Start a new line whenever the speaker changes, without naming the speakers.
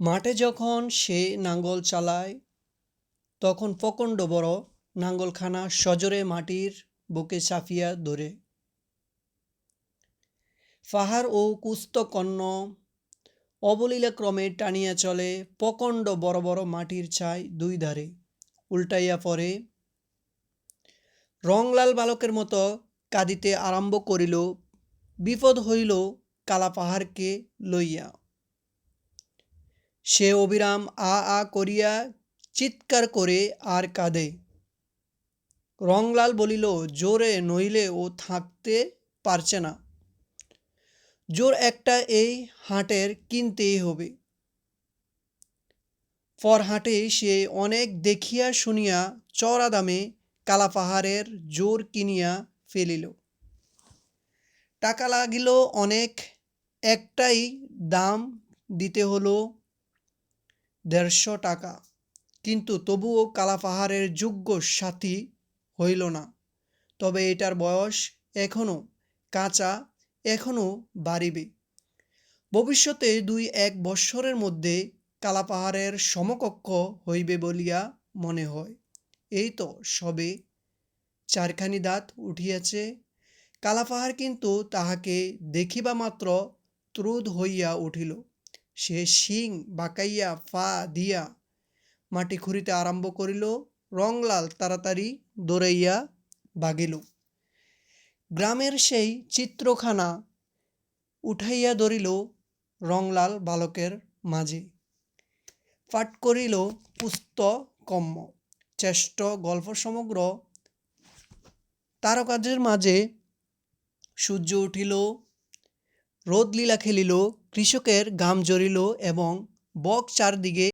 মাঠে যখন সে নাঙ্গল চালায়, তখন প্রকাণ্ড বড় নাঙ্গলখানা সজোরে মাটির বুকে চাপিয়া ধরে। পাহাড় ও কুস্তকর্ণ অবলীলাক্রমে টানিয়া চলে প্রকাণ্ড বড় বড় মাটির ছাই দুই ধারে উল্টাইয়া পড়ে। রংলাল বালকের মতো কাঁদিতে আরম্ভ করিল, বিপদ হইল কালা পাহাড়কে লইয়া। সে অবিরাম আ আ করিয়া চিৎকার করে আর কাঁদে। রংলাল বলিল, জোরে নইলে ও থাকতে পারছে না। জোর একটা এই হাটের কিনতেই হবে। পর হাটে সে অনেক দেখিয়া শুনিয়া চড়া দামে কালা পাহাড়ের জোর কিনিয়া ফেলিল। টাকা লাগিল অনেক, একটাই দাম দিতে হলো দেড়শো টাকা। কিন্তু তবুও কালা পাহাড়ের যোগ্য সাথী হইল না। তবে এটার বয়স এখনও কাঁচা এখনও বাড়িবে। ভবিষ্যতে দুই এক বৎসরের মধ্যে কালা পাহাড়ের সমকক্ষ হইবে বলিয়া মনে হয়। এই তো সবে চারখানি দাঁত উঠিয়াছে। কালা পাহাড় কিন্তু তাহাকে দেখিবা মাত্র ত্রুধ হইয়া উঠিল। সে শিং, বাঁকাইয়া পা দিয়া মাটি খুঁড়িতে আরম্ভ করিল, রংলাল তাড়াতাড়ি দৌড়াইয়া বাগিল। গ্রামের সেই চিত্রখানা উঠাইয়া ধরিল রংলাল বালকের মাঝে। পাঠ করিল পুস্তকম্য চেষ্ট, গল্প সমগ্র তারকাজের মাঝে সূর্য উঠিল রোদ লীলা খেলিল কৃষকের ঘাম জড়িল এবং বক চারদিকে